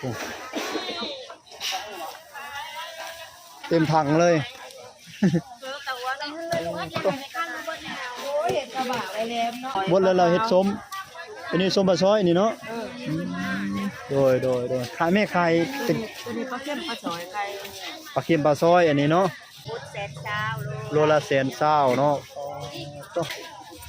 โอ้เต็มถังเลยโอ้ยเห็นกระบะไปแล้วเนาะบดแล้วเราเฮ็ดส้มอันนี้ส้มปลาซอยนี่เนาะโดยโดยโดยขายแม่ขายเป็นตัวนี้ปลาเข้มปลาสอยไก่ปลาเค็มปลาซอยอันนี้เนาะพุดแสนเช้าโลโลละแสนเศร้าเนาะอ๋อโต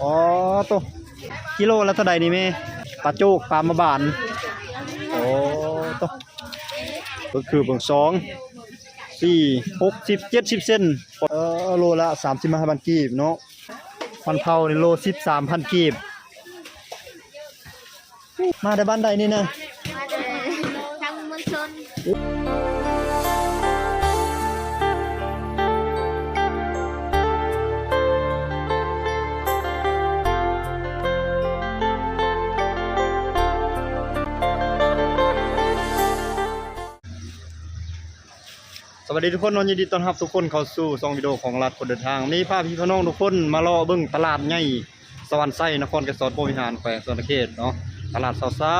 อ๋อโตกิโลละเท่าใดนี่แม่ปลาโจกปลามาบานโอ้โต ก็คือเบิ่งสองสี่หกสิบเจ็ดสิบเซนเออโลละสามสิบห้าพันกีบเนาะพันเผาในโลสิบสามพันกีบ มาได้บ้านใดนี่นะ มาได้ทางมณฑล วัสดีทุกคนวันยินดีต้อนรับทุกคนเข้าสู่ซองวิดีโอของรัฐคนเดินทางนี่พาพพี่พน้องทุกคนมารอเบิ่งตลาดใหญ่สวรรค์ไส้นครเกษตรโพวิหารแขวงสวนเขตเนาะตลาดเช้า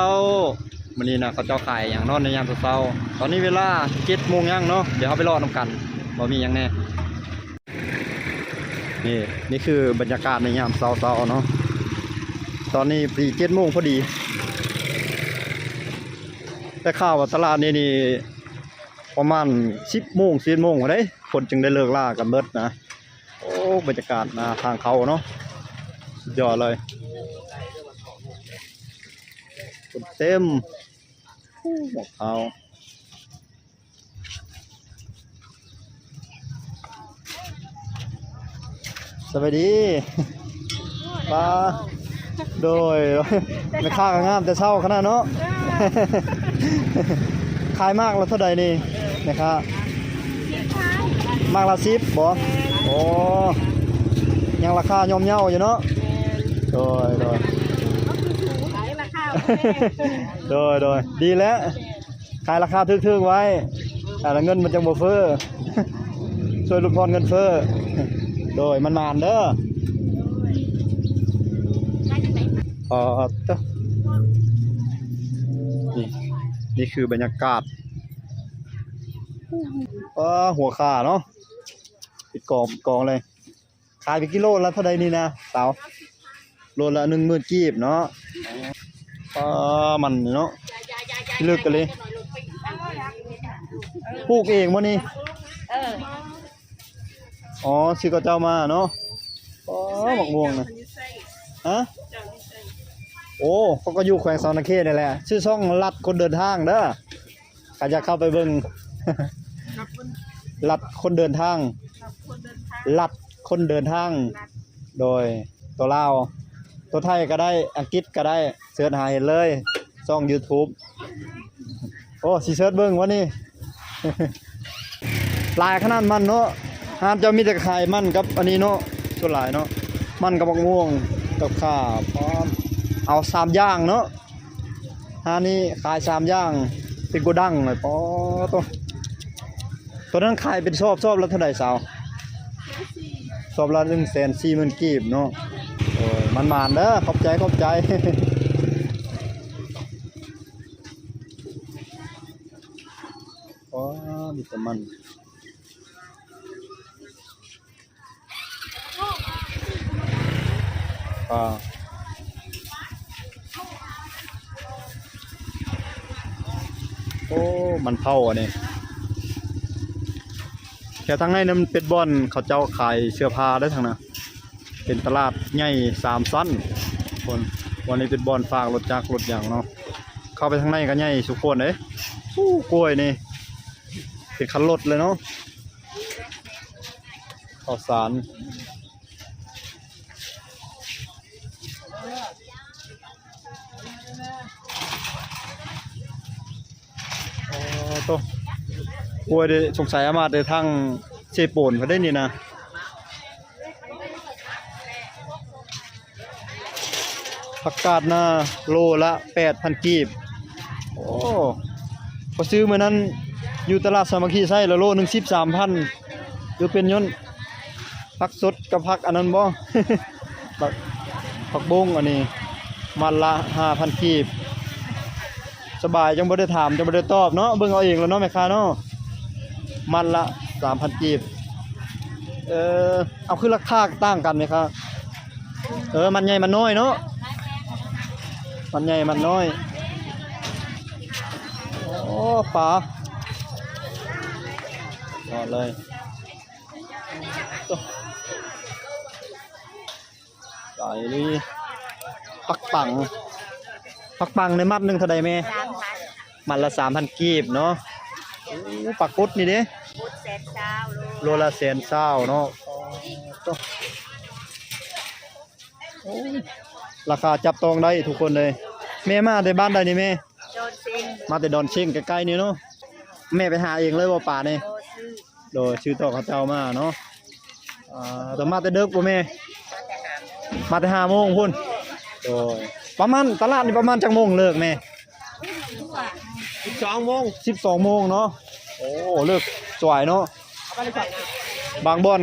ๆวันนี้นะเขาเจ้าขายอย่างนอนในยามเช้าๆตอนนี้เวลา7โมงยังเนาะเดี๋ยวเราไปรอนํกันบ่มียังแน่นี่นี่คือบรรยากาศในยามเช้าๆเนาะตอนนี้ปี7โมงพอดีแต่ข่าวว่าตลาดนี้นี่ ประมาณสิบโมงสิบโมงได้คนจึงได้เลิกล่ากันเบิดนะโอ้บรรยากาศนะทางเขาเนาะสุดยอดเลยคนเต็มโอ้หมอกเขาสวัสดีป้าโดยไม่ค่ากันงามแต่เศร้าขนาดเนาะขายมากแล้วเท่าใดนี่ นะครับมากละสิบบ่โอ้ยังราคาย่อมเยาอยู่เนาะโดยโดยขายราคาโดยโดยดีแล้วขายราคาทึกๆไว้แต่ละเงินมันจะบ่เฟ้อช่วยลดพรเงินเฟ้อโดยมันมานเด้อเออเจ้านี่นี่คือบรรยากาศ เออหัวขาเนาะปิดกองกองเลย ขายไปกิโลละเท่าใดนี่นะสาวโลละหนึ่งหมื่นกีบเนาะเออมันเนาะเลือกกันเลยปลูกเองมั้นี่เอออ๋อซื้อกับเจ้ามาเนาะอ๋อหมกม่วงนะฮะโอ้เขาก็อยู่แขวงสอนเขตนี่แหละ ชื่อช่องลัดคนเดินทางเด้อใครจะเข้าไปเบิ่ง ลัดคนเดินทางลัดคนเดินทางโดยตัวลาว ตัวไทยก็ได้ อังกฤษก็ได้ เสิร์ชหาเห็นเลยช่อง YouTube โอ้สิเสิร์ชเบิ่งวะนี่ หลายขนาดมันเนาะห้ามจะมีแต่ขายมันกับ อันนี้เนาะส่วนหลายเนาะ มันกับมะม่วงกับข้าวพร้อม เอาสามอย่างเนาะฮานี่ขายสามอย่างเป็นโกดังเลยปอตัว ตัวนั้นขายเป็นชอบชอบละเท่าไหร่สาวชอบละหนึ่งแสนสี่หมื่นกีบเนาะโอ้ยมันมานเด้อขอบใจขอบใจอ๋อมีแต่มันอ่าโอ้ มันเผาอันนี้ แค่ทางในนั้นเป็นบอนเขาเจ้าขายเสื้อผ้าได้ทางนั้นเป็นตลาดใหญ่สามสั้นคนวันนี้เป็นบอนฝากรถจักรรถอย่างเนาะเข้าไปทางในก็ใหญ่สุกคนเด้อู้กล้วยนี่เป็นคันรถเลยเนาะข้าวสารโอ๋อโต กลัวได้สงสัยอามาในทางเชโปนเขาได้นี่นะผักกาดนาโลละแปดพันกีบ โอ้พอซื้อมานั้นอยู่ตลาดสามัคคีไส้ละโลหนึ่งสิบสามพันคือเป็นยนต์ผักสดกับผักอันนั้นบ่ผักผักบงอันนี้ มันละห้าพันกีบ สบายจังบ่ได้ถามจังบ่ได้ตอบเนาะเบิ่งเอาเองแล้วเนาะแม่ค้าเนาะ มันละ3,000กีบ เออ เอาคือราคาต่างกันไหมครับ เออ มันใหญ่มันน้อยเนาะ มันใหญ่มันน้อย โอ้ปลาก็เลยตัวใส่นี่ปักปัง ปักปังในมัดหนึงเท่าใดแม่สามพันมันละสามพันกีบเนาะ โอ้ปักกุดนี่เด้พุทธแสนเช้าโลโลละแสนเศร้าเนาะต้องโอ้ยราคาจับต้องได้ทุกคนเลยแม่มาแต่บ้านใดนี่แม่โดนซิงมาแต่ดอนเชิงใกล้ๆนี่เนาะแม่ไปหาเองเลยว่าป่านี่โลซื้อโดยชื่อต่อเขาเจ้ามาเนาะอ่าแต่มาแต่เด็กบ่แม่ มาแต่ห้าโมงพุ่นโดยประมาณตลาดนี่ประมาณจังโมงเลิกแม่ สิบสองโมงสิบสองโมงเนาะโอ้เลิกสวยเนาะเอาไปเลยก่อนนะบางบ่อน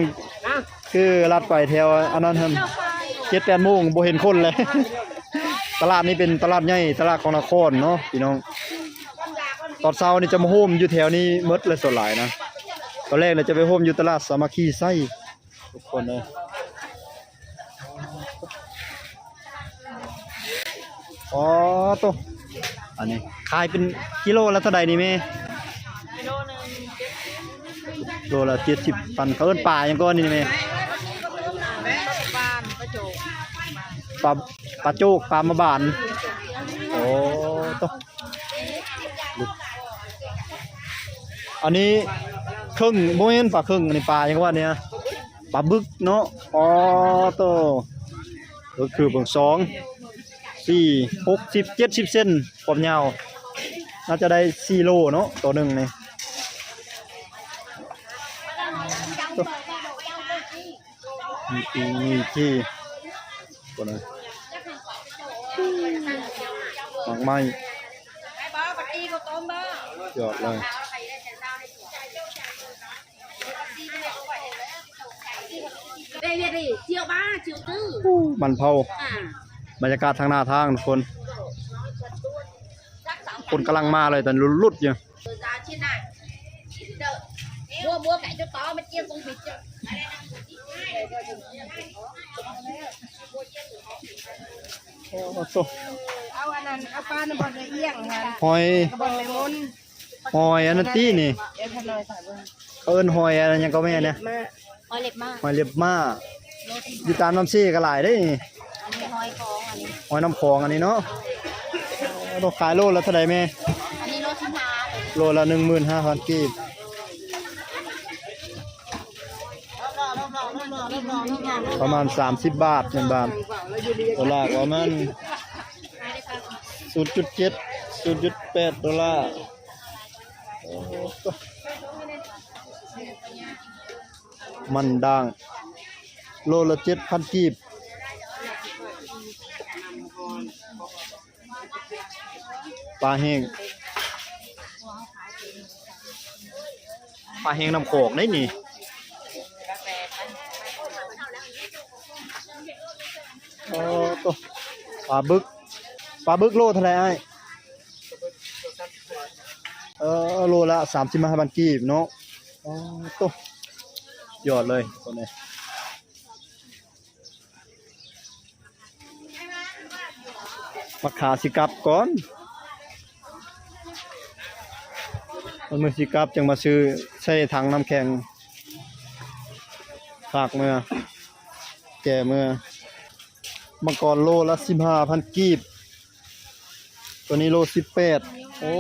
นะคือลัดไปแถวอันนั้นครับเจ็ดแปดโมงบ่เห็นคนเลย ตลาดนี้เป็นตลาดใหญ่ตลาดของนครเนาะพี่น้อง ตอนเช้านี่จะมาโฮมอยู่แถวนี้หมดเลยส่วนหลายนะตอนแรกเนี่ยจะไปโฮมอยู่ตลาดสามัคคีไส้ทุกคนเลยอ๋อโตว อันนี้ขายเป็นกิโลละเท่าใดนี่แม่โลหนึ่งโลละเจ็ดสิบปันเขาเอิ้นป่ายังก้อนนี่แม่บ้าประโจกปลาปลาโจกปลามาบานโอ้ตวอันนี้ครึ่งโมเมนปลาครึ่งอันนี้ปลายังว่าเนี่ยปลาบึกเนาะอ๋อโตวก็คือเบิ่งสอง สี่หกสิบเจ็ดสิบเซนความยาวน่าจะได้สี่โลเนาะตัวหนึ่งนี่มีปีมีที่ตัวนึงหมักไม้ไอ้บ้าปฏิก็ต้มบ้ายอดเลย đây đây đi triệu ba triệu tư มันเผา à บรรยากาศทางหน้าทางทุกคน คนกำลังมาเลยแต่รุดๆอยู่ rồi giá trên này Đợi. mua mua cái cho to mới chia con vịt cho โอ้โตเอาอันนั้นเอาปลาในบ่อนเอี้ยงค่ะหอยกระบอกเลมอนหอยอันนั้นตี้นี่เอ็นพนอยใส่เบิ่งเขาเอิ้นหอยอะไรยังก็แม่เนี่ยมา hỏi liệt mà หอยเล็บมาอยู่ตามน้ำซี่ก็หลายได้นี่ anh đi hỏi có anh đi หอยน้ำคลองอันนี้เนาะโอ้ต้องขายโลละเท่าไหร่แม่ anh đi lô xin hà โลละหนึ่งหมื่นห้าพันกีบประมาณสามสิบบาทเงินบาทดอลลาร์ประมาณศูนย์จุดเจ็ดศูนย์จุดแปดดอลลาร์โอ้โหมันด่าง โลละเจ็ดพันกีบ ปลาแห้งปลาแห้งน้ำโขกได้นี่โอ้ตัวปลาบึกปลาบึกโลเท่าไหร่ไอ้เออโลละสามสิบห้าพันกีบเนาะโอ้ตัวยอดเลยตัวนี้มาขาสิกลับก่อน มันมือสิกลับจังมาซื้อใช้ถังน้ำแข็งฝากเมื่อ แก่เมื่อมังกรโลละสิบห้าพันกีบ ตัวนี้โลสิบแปดโอ้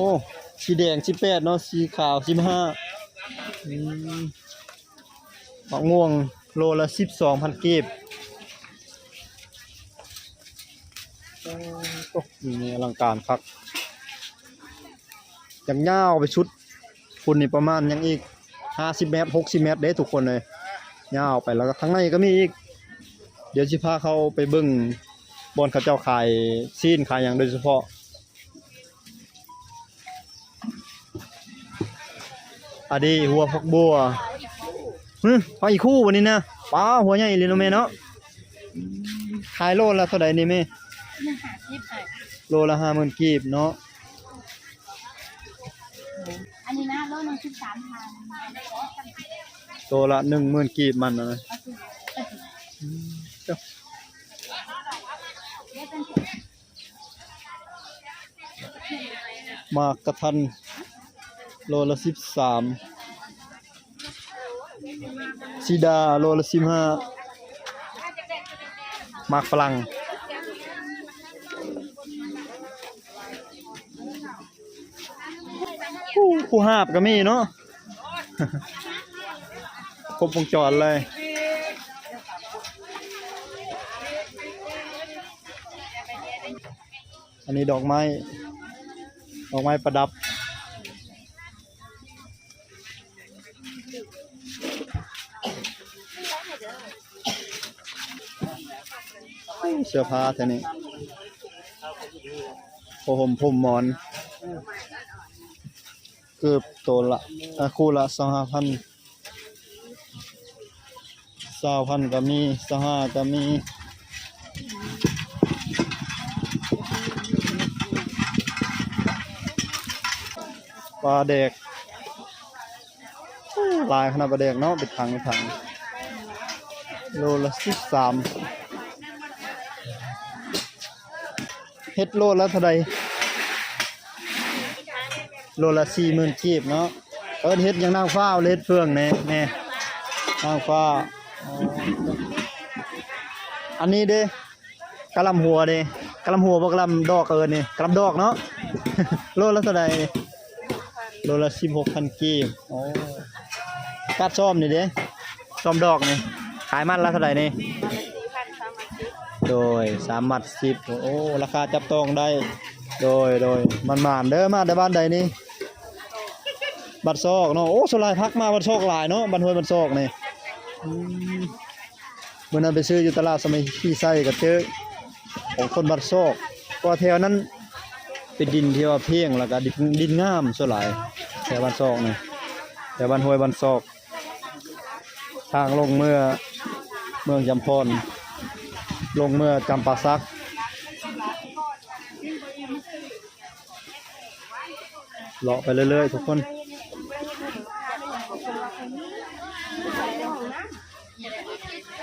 สีแดงสิบแปดเนาะสีขาวสิบห้ามะม่วงโลละสิบสองพันกีบโอ้โอ้นี่อลังการคักอย่างยาไปชุด คุณนี่ประมาณยังอีกห้าสิบเมตรหกสิบเมตรเด้ทุกคนเลยยาวไปแล้วก็ข้างในก็มีอีก เดี๋ยวสิพาเขาไปเบิ่งบอนเขาเจ้าขายซีนขายอย่างโดยเฉพาะ อันนี้หัวพักบัวฮึพออีกคู่วันนี้นะป้าหัวใหญ่เลยเนาะแม่เนาะขายโลละเท่าไหร่นี่แม่โลละห้าหมื่นกีบเนาะ โลหนึ่งสิบสามพัน ตัวละหนึ่งหมื่นกีบมันนะนะอืมาหมากกระทัน โลละสิบสามซีดาโลละสิบห้าหมากฝรั่งผู้ผู้าบก็มีเนาะ รบวงจรเลย อันนี้ดอกไม้ ดอกไม้ประดับ เสื้อผ้าเท่นี้ผมผมหมอนเกือบตัวละอะคู่ละสองห้าพัน สาวพันก็มีสหาก็มีปลาเด็กลายขนาดปลาเด็กเนาะเป็นถังเป็นถังโลละสิบสามเฮ็ดโลละเท่าใดโลละสี่หมื่นกีบเนาะเอิ้นเฮ็ดยังนางฟ้าเล็ดเฟืองแน่แน่นางฟ้า อันนี้เด้กะลำหัวเด้กะลำหัวบ่กะลำดอกเอินนี่กะลำดอกเนาะ โลละเท่าใดโลละ16,000กีบโอ้กัดซ่อมนี่เด้ซ่อมดอกนี่ ขายมันละเท่าใดนี่โดย3มัด10โอ้ราคาจับต้องได้ โดยโดยมันมานเด้อมาแต่บ้านใดนี่บัดซอกเนาะโอ้สลายพักมาบัดซอกหลายเนาะบัดห้วยบัดซอกนี่ เมื่อนั้นไปซื้ออยู่ตลาดสมัยขี้ไส้กับเจอของคนบัดซอกก็แถวนั้นเป็นดินที่ว่าเพียงแล้วก็ดินดินงามส่วนหลายแถวบ้านซอกนี่แถวบ้านห้วยบ้านซอก ทางลงเมื่อเมืองจำพรลงเมื่อจำปาซักเลาะไปเรื่อยๆทุกคน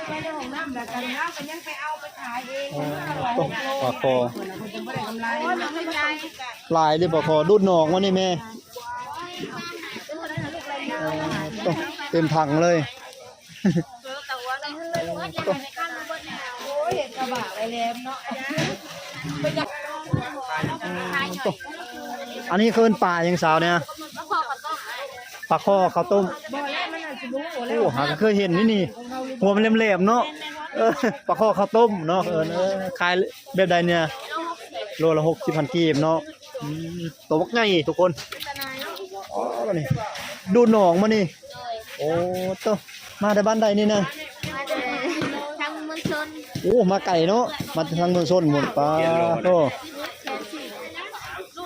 ไปในห้องน้ำแล้วกันน้ำก็ยังไปเอาไปขายเองตองปากคอคนจะไม่ได้กำไรโอ้หนูไม่ใจลายที่ปากคอดูดหนองวะนี่แม่ต้องเต็มถังเลยเห็นกระบะไปแล้วเนาะอันนี้คือป่ายังสาวเนี่ยปลาคอข้าวต้ม บ่แล้วมันอาจจะรู้หัวแล้วโอ้หาก็เคยเห็นนี่นี่ หัวมันแหลมๆเนาะเออปลาคอข้าวต้มเนาะเออเออขายแบบใดเนี่ยโลละหกสิบพันกีบเนาะอืมตัวบักไงทุกคนอ๋อนี่ดูหนองมานี่ โอ้โตมาแต่บ้านใดนี่นะมาเลยทางเมืองชนโอ้มาไก่เนาะมาทางเมืองชนหมดปลาโต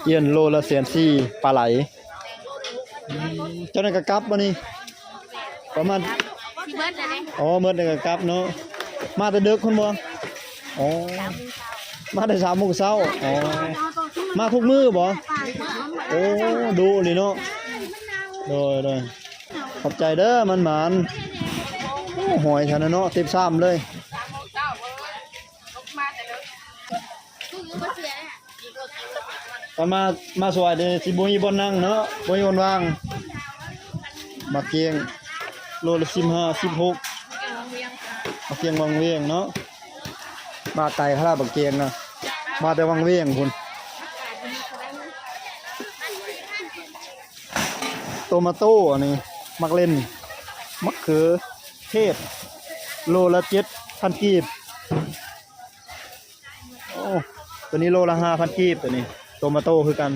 เอียนโลละแสนสี่ปลาไหลอืมเจ้านั่นก็กลับมานี่ ประมาณที่เบิร์ดเลยอ๋อเมื่อเด็กก็กลับเนาะมาแต่ดึกคนบ่อ๋อมาแต่สามโมงเช้าอ๋อมาทุกมื้อบ่โอ้ดูนี่เนาะโดยโดยขอบใจเด้อมันหมานโอ้หอยเท่านั้นเนาะเต็มซ้ำเลยทุกอยู่บนเสือเลยค่ะตอนมามาสวยเด้สิบ่มีบ่นั่งเนาะบ่มีบ่ว่างมาเกียง โลละ15 16มาเกียงวังเวียงเนาะมาไกลขนาดบักเกียงนะมาแต่วังเวียงพุ่นโตมาโต้อันนี้มักเล่นมะเขือเทศ โลละเจ็ดพันกีบโอ้ตัวนี้โลละห้าพันกีบตัวนี้โตมาโต้คือกัน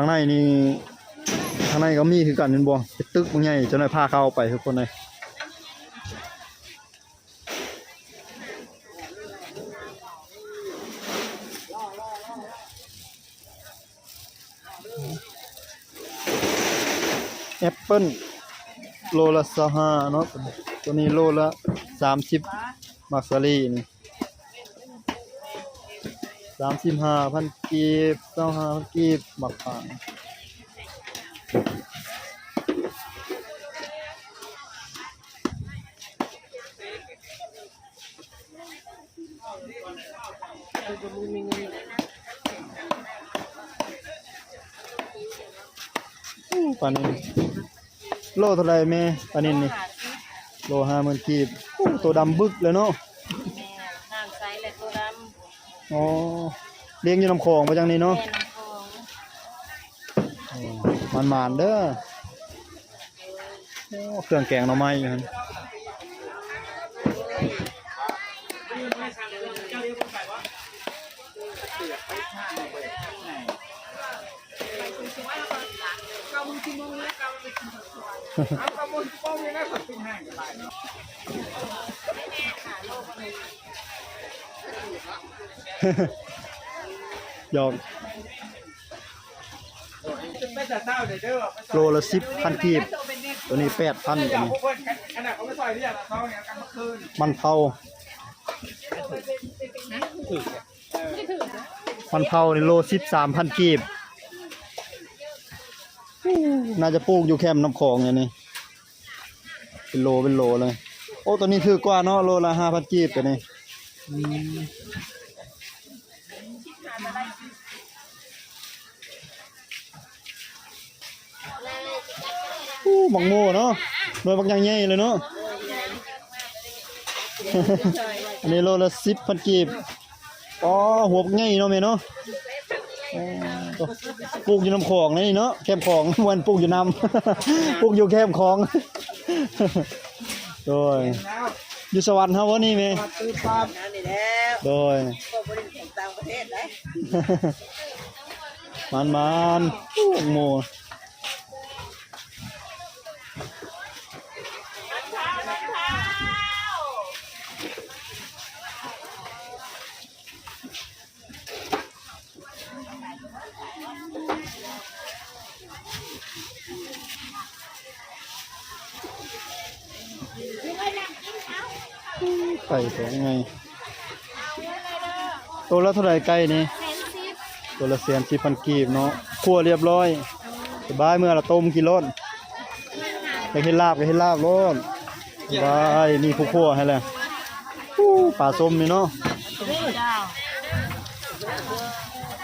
างในนี่ทางในก็มีคือกันเห็นบ่เป็นตึกบางใหญ่จ้าหน้ายพาเข้าไปทุกคนเลยแอปเปิ้ลโลละสห้าเนาะตัวนี้โลละสามสิบมักซารีนี่ สามสิบห้าพันกีบเก้าห้าพันกีบหมักผางปานินโลเท่าไหรแม่ปานินนี่ โลห้าหมื่นกีบตัวดำบึกเลยเนาะ อ๋อเลี้ยงอยู่ลำคลองมาจังนี้เนาะมันมันมานเด้อเครื่องแกงหน่อไม้อยู่หั่นห ยอกไม่แต่เศร้าเดี๋ยวเด้อโลละสิบพันกีบ ตัวนี้แปดพันตัวยากนี้มันเผามันเผาในโลสิบสามพันกีบ น่าจะปลูกอยู่แคมน้ำคองอย่างนี้เป็นโลเป็นโลเลย โอ้ตัวนี้ถือกว่าเนาะโลละห้าพันกีบตัวนี้ อู้บังโมเนาะโดยบักอยังใหญ่เลยเนาะ อันนี้โลละสิบพันกีบอ๋อหัวบักใหญ่เนาะแม่เนาะปลูกอยู่น้ำคลองนี่เนาะแคมคลองวันปลูกอยู่น้ำปลูกอยู่แคมคลองโดย อยู่สวรรค์เฮาวะนี่แม่มาตื้อปั๊มนั่นนี่แล้วโดยก็บริษัทต่างประเทศได้มันมันๆอู้หมู ไก่ตัวยังไง ตัวละเท่าไหร่ไก่นี่ ตัวละแสนสี่พันกีบเนาะคั่วเรียบร้อยสบายเมื่อเราต้มกินรสไปเห็นลาบไปเห็นลาบรสสบายมีผู้คั่วให้แล้วอู้ปลาส้มนี่เนาะ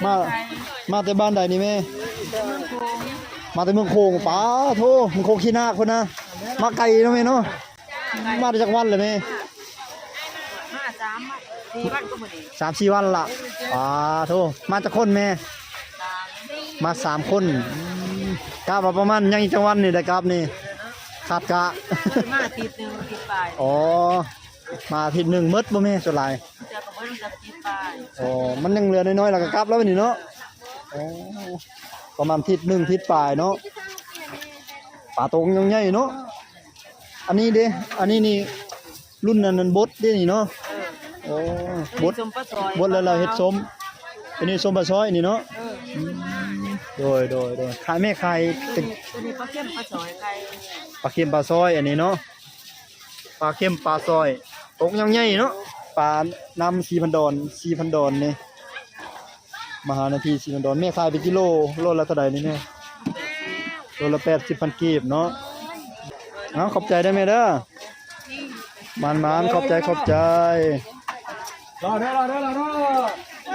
มามาแต่บ้านใดนี่แม่มาแต่เมืองโคงป้าโทเมืองโคงขี้นาคคนนะมาไกลเนาะแม่เนาะมาจากวันเลยแม่ สี่วันก็หมดเองสามสี่วันละป้าโทมาจากคนแม่ มาสามคนอืมกาบประมาณยังอีกจังหวันนี่ได้กราบนี่ขาดกะมาติดหนึ่งติดปลายอ๋อมาอาทิตย์หนึ่งหมดบ่แม่ส่วนหลายเจอกับเพื่อนจะติดปลายอ๋อมันยังเหลือน้อยๆแล้วก็กลับแล้วนี่เนาะอ๋อประมาณอาทิตย์หนึ่งอาทิตย์ปลายเนาะป่าตรงยังใหญ่เนาะอันนี้เด้อันนี้นี่รุ่นนั้นนั้นบดเด้นี่เนาะ โอ้บดสมปลาซอยบดแล้วเราเฮ็ดส้มอันนี้ส้มปลาซอยนี่เนาะมโดยโดยโดยขายแม่ขายตึกตัวนี้ปลาเข้มปลาซอยไก่ปลาเค็มปลาซอยอันนี้เนาะปลาเค็มปลาซอยตกยังใหญ่เนาะปลานำสีพันดอนสีพันดอนนี่มหานาทีสีพันดอนแม่ขายไปกิโลโลละเท่าไหร่นี่แม่โลละแปดสิบพันกีบเนาะเอาขอบใจได้ไหมเด้อมันมันๆขอบใจขอบใจ รอเด้อรอเด้อรอเด้อ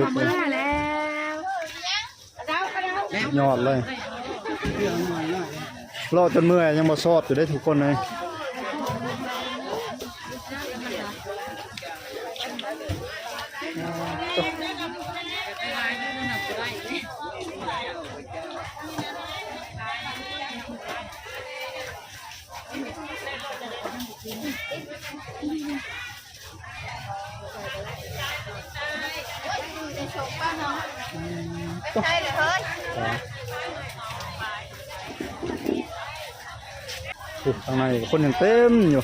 ลึกเลยยอดเลยรอดจนเมื่อยยังมาซอดอยู่ได้ทุกคนเลย คนยังเต็มอยู่